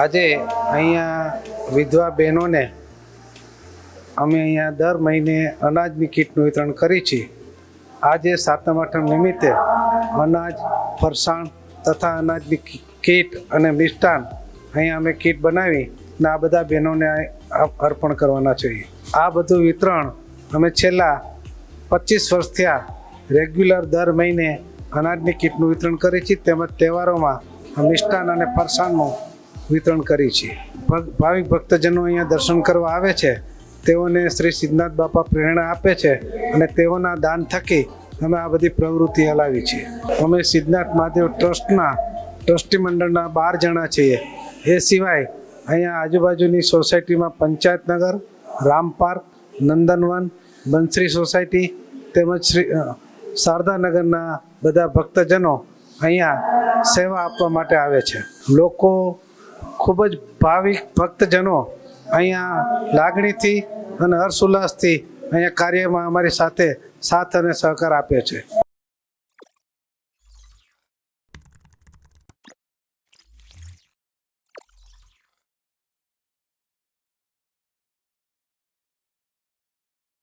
આજે અહીંયા વિધવા બહેનોને અમે અહીંયા દર મહિને અનાજની કીટનું વિતરણ કરી છીએ. આજે સાતમ આઠમ નિમિત્તે અનાજ, ફરસાણ તથા અનાજની કીટ અને મિષ્ટાન અહીંયા અમે કીટ બનાવી ને આ બધા બહેનોને અર્પણ કરવાના છીએ આ બધું વિતરણ અમે છેલ્લા પચીસ વર્ષ થયા રેગ્યુલર દર મહિને અનાજની કીટનું વિતરણ કરીએ છીએ. તેમજ તહેવારોમાં મિષ્ટાન અને ફરસાણનું વિતરણ કરી છે. ભાવિક ભક્તજનો અહીંયા દર્શન કરવા આવે છે. તેઓને શ્રી સિદ્ધનાથ બાપા પ્રેરણા આપે છે અને તેઓના દાન થકી અમે આ બધી પ્રવૃત્તિ હલાવી છીએ અમે સિદ્ધનાથ મહાદેવ ટ્રસ્ટના ટ્રસ્ટી મંડળના બાર જણા છીએ. એ સિવાય અહીંયા આજુબાજુની સોસાયટીમાં પંચાયતનગર રામ પાર્ક, નંદનવન બંસરી સોસાયટી તેમજ શ્રી શારદાનગરના બધા ભક્તજનો અહીંયા સેવા આપવા માટે આવે છે. લોકો ખૂબ જ ભાવિક ભક્તજનો અહીંયા લાગણીથી અને હર્ષ ઉલ્લાસથી અહીંયા કાર્યમાં અમારી સાથે સાથ અને સહકાર આપે છે.